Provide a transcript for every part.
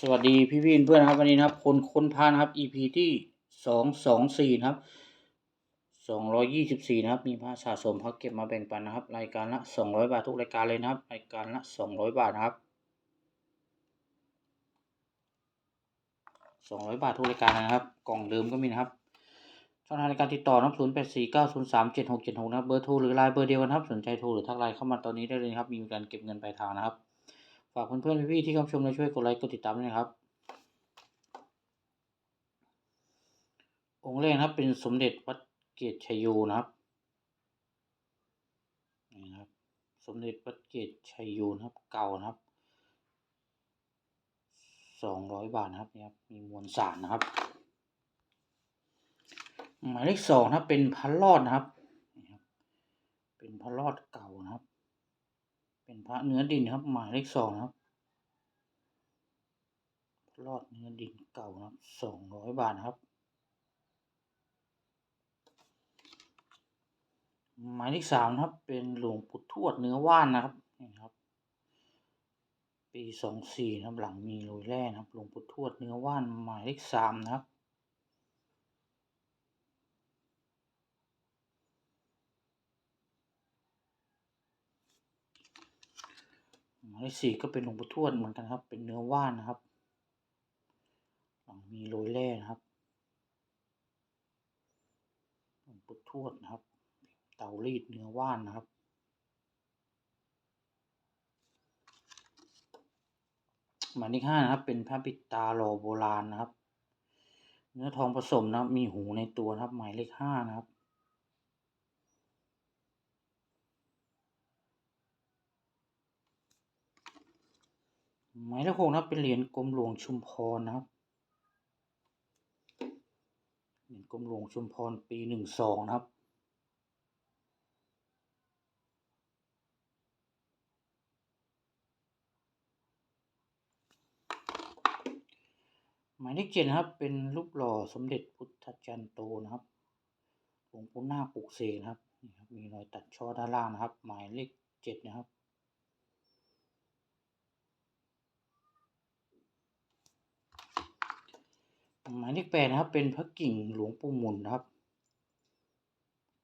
สวัสดีพี่พี่เพื่อนครับวันนี้นะครับ คนค้นพานครับ EP ที่สองสองสี่นะครับสองร้อยยี่สิบสี่นะครับ มีพระสะสมพระเก็บมาแบ่งปันนะครับ รายการละสองร้อยบาททุกรายการเลยนะครับ รายการละสองร้อยบาทนะครับสองร้อยบาททุกรายการนะครับ กล่องเดิมก็มีนะครับช่องทางในการติดต่อนะครับศูนย์แปดสี่เก้าศูนย์สามเจ็ดหกเจ็ดหกนะครับ เบอร์โทรหรือไลน์เบอร์เดียวกันครับ สนใจโทรหรือทักไลน์เข้ามาตอนนี้ได้เลยครับ มีการเก็บเงินปลายทางนะครับ ฝากเพื่อนๆพี่ๆที่เข้าชมและช่วยกดไลค์กดติดตามด้วยนะครับ องค์แรกนะครับเป็นสมเด็จวัดเกตชัยโยนะครับนี่นะครับ สมเด็จวัดเกตชัยโยนะครับเก่านะครับสองร้อยบาทนะครับนี่ครับมีมวลสารนะครับ หมายเลขสองนะครับเป็นพระรอดนะครับ เป็นพระรอดเก่า เป็นพระเนื้อดินครับหมายเลขสองครับรอดเนื้อดินเก่านะครับสองร้อยบาทครับ หมายเลขสามครับ เป็นหลวงปู่ทวดเนื้อว่านนะครับนี่ครับ ปีสองสี่นะครับหลังมีโรยแร่นะครับหลวงปู่ทวดเนื้อว่านหมายเลขสามนะครับ หมายเลขสี่ก็เป็นหลวงปู่ทวดเหมือนกันครับ เป็นเนื้อว่านนะครับ หลังมีโรยแร่นะครับ หลวงปู่ทวดนะครับ เตารีดเนื้อว่านนะครับหมายเลขห้านะครับ เป็นพระปิดตาหล่อโบราณนะครับ เนื้อทองผสมนะครับ มีหูในตัวนะครับ หมายเลขห้านะครับ หมายเลขหกนะครับเป็นเหรียญกรมหลวงชุมพรนะครับเหรียญกรมหลวงชุมพรปีหนึ่งสองนะครับหมายเลขเจ็ดนะครับ เป็นรูปหล่อสมเด็จพุทธจันโตนะครับหลวงปู่นาคปลุกเสกนะครับนี่ครับมีรอยตัดช่อด้านล่างนะครับ หมายเลขเจ็ดนะครับ หมายเลขแปดนะครับ เป็นพระกิ่งหลวงปู่มุนนะครับ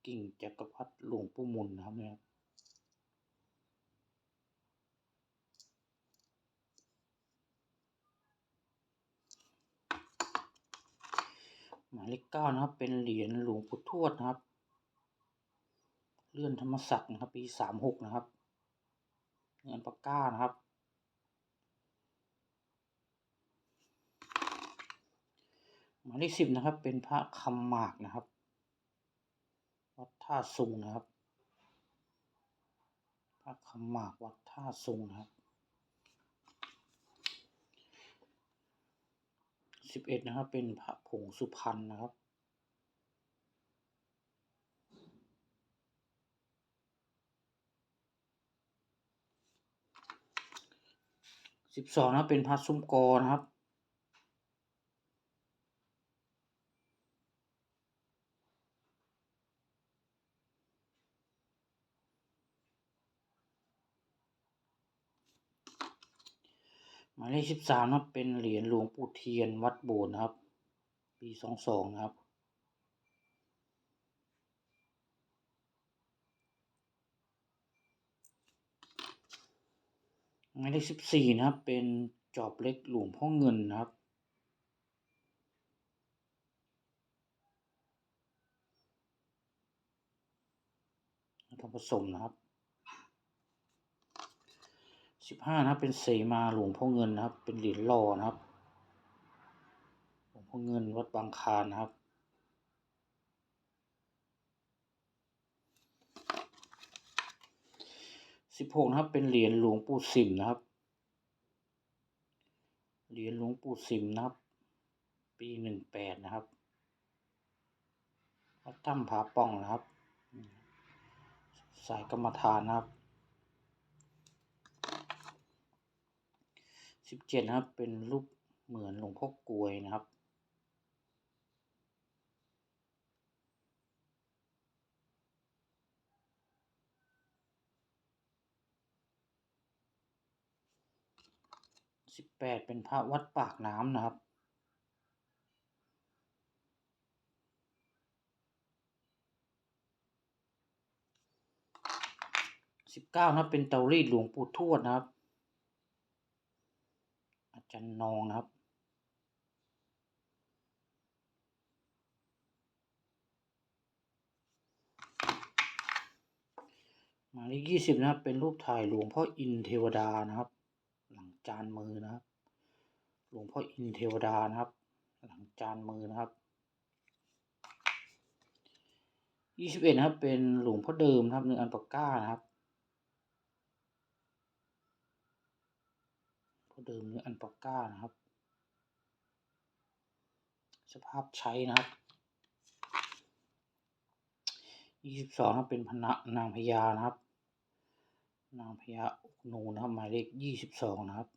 กิ่งจักรพรรดิหลวงปู่มุนนะครับเนี่ยครับหมายเลขเก้านะครับ เป็นเหรียญหลวงปู่ทวดนะครับ เลื่อนธรรมศักดิ์นะครับ ปีสามหกนะครับ เงินปากก้านะครับ มายเลขสิบนะครับ เป็นพระคำหมากนะครับ วัดท่าซุงนะครับ พระคำหมากวัดท่าซุงนะครับสิบเอ็ดนะครับ เป็นพระผงสุพรรณนะครับสิบสองนะเป็นพระซุ้มกอนะครับ มายเลขสิบสามนะครับเป็นเหรียญหลวงปู่เทียนวัดโบสถ์นะครับ ปีสองสองนะครับ หมายเลขสิบสี่นะครับ เป็นจอบเล็กหลวงพ่อเงินนะครับทองผสมนะครับ สิบห้านะครับเป็นเสมาหลวงพ่อเงินนะครับ เป็นเหรียญหล่อนะครับ หลวงพ่อเงินวัดบางคานนะครับสิบหกนะครับเป็นเหรียญหลวงปู่สิมนะครับ เหรียญหลวงปู่สิมนะครับ ปีหนึ่งแปดนะครับวัดถ้ำผาป่องนะครับ สายกรรมฐานนะครับ สิบเจ็ดนะครับ เป็นรูปเหมือนหลวงพ่อกลวยนะครับ สิบแปดเป็นพระวัดปากน้ำนะครับสิบเก้านะครับเป็นเตารีดหลวงปู่ทวดนะครับ จารย์นองนะครับ หมายเลขยี่สิบนะครับ เป็นรูปถ่ายหลวงพ่ออินเทวดานะครับ หลังจานมือนะครับ หลวงพ่ออินเทวดานะครับ หลังจานมือนะครับยี่สิบเอ็ดนะครับ เป็นหลวงพ่อเดิมนะครับเนื้ออันปากก้านะครับพ่อ เดิมเนื้ออันปาก้านะครับ สภาพใช้นะครับยี่สิบสองครับเป็นพนะนางพญานะครับ นางพญาอกนูนะครับหมายเลขยี่สิบสองนะครับ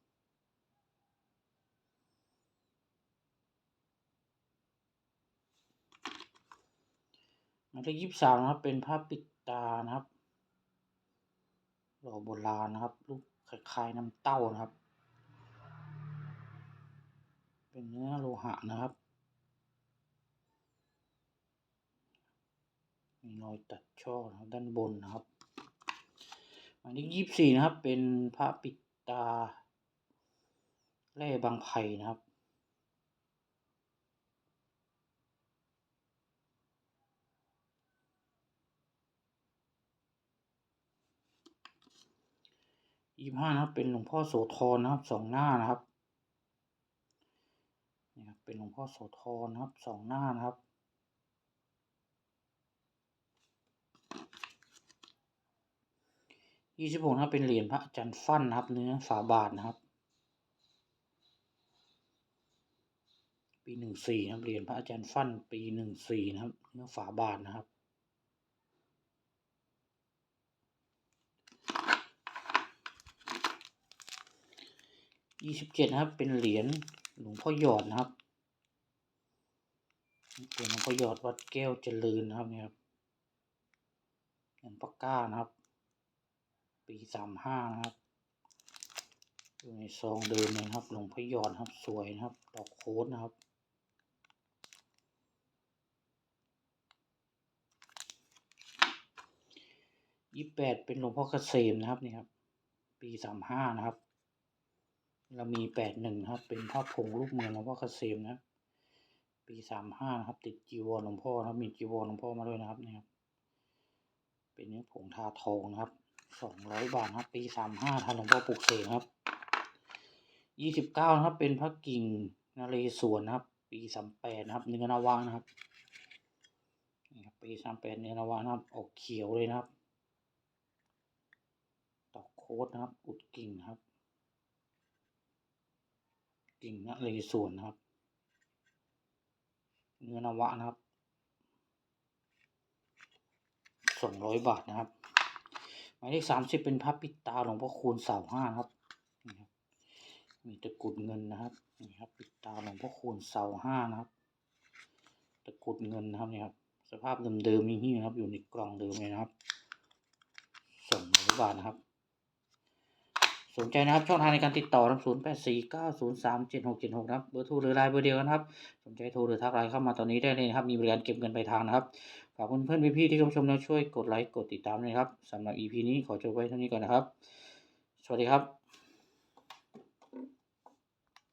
หมายเลขยี่สิบสามนะครับ เป็นผ้าปิดตานะครับหล่อโบราณนะครับรูปคล้ายๆน้ำเต้านะครับ เป็นเนื้อโลหะนะครับ มีรอยตัดช่อนะครับด้านบนนะครับหมายเลขยี่สี่นะครับ เป็นพระปิดตาแร่บางไผ่นะครับยี่ห้านะครับ เป็นหลวงพ่อโสธรนะครับสองหน้านะครับ เป็นหลวงพ่อโสธรนะครับสองหน้านะครับ ยี่สิบหกนะครับเป็นเหรียญพระอาจารย์ฟั่นนะครับ เนื้อฝาบาทนะครับ ปีหนึ่งสี่นะครับเหรียญพระอาจารย์ฟั่นปีหนึ่งสี่นะครับ เนื้อฝาบาทนะครับยี่สิบเจ็ดนะครับ เป็นเหรียญหลวงพ่อหยอดนะครับ เหรียญหลวงพ่อหยอดวัดแก้วเจริญนะครับเนี่ยครับเหรียญปากก้านะครับ ปีสามห้านะครับอยู่ในซองเดิมเลยครับหลวงพ่อหยอดครับสวยนะครับ ดอกโค้ดนะครับยี่แปดเป็นหลวงพ่อเกษมนะครับนี่ครับ ปีสามห้านะครับ เรามีแปดหนึ่งครับ เป็นภาพงรูปเมืองหลวงพ่อเกษมนะครับ ปีสามห้านะครับ ติดจีวรหลวงพ่อนะครับ มีจีวรหลวงพ่อมาด้วยนะครับนี่ครับ เป็นเนื้อผงทาทองนะครับสองร้อยบาทนะครับ ปีสามห้าทานหลวงพ่อปลุกเสกครับยี่สิบเก้านะครับ เป็นพระกิ่งนเรศวรนะครับ ปีสามแปดนะครับเนื้อนาวานะครับนี่ครับปีสามแปดเนื้อนาวานะครับออกเขียวเลยนะครับตอกโค้ดนะครับ อุดกิ่งนะครับ กิ่งนเรศวรนะครับ เนื้อนวะนะครับสองร้อยบาทนะครับ หมายเลขสามสิบเป็นพระปิดตาหลวงพ่อคูณเสาห้าครับนี่ครับมีตะกรุดเงินนะครับนี่ครับปิดตาหลวงพ่อคูณเสาห้านะครับ ตะกรุดเงินนะครับนี่ครับสภาพเดิมๆนี่นี่นะครับ อยู่ในกล่องเดิมเลยนะครับสองร้อยบาทนะครับ สนใจนะครับช่องทางในการติดต่อนะครับศูนย์แปดสี่เก้าศูนย์สามเจ็ดหกเจ็ดหกนะครับเบอร์โทรหรือไลน์เบอร์เดียวกันครับสนใจโทรหรือทักไลน์เข้ามาตอนนี้ได้เลยนะครับ มีบริการเก็บเงินปลายทางนะครับฝากเพื่อนๆพี่ๆที่ชมชมแล้วช่วยกดไลค์กดติดตามด้วยครับสำหรับ EP นี้ขอจบไว้เท่านี้ก่อนนะครับ สวัสดีครับ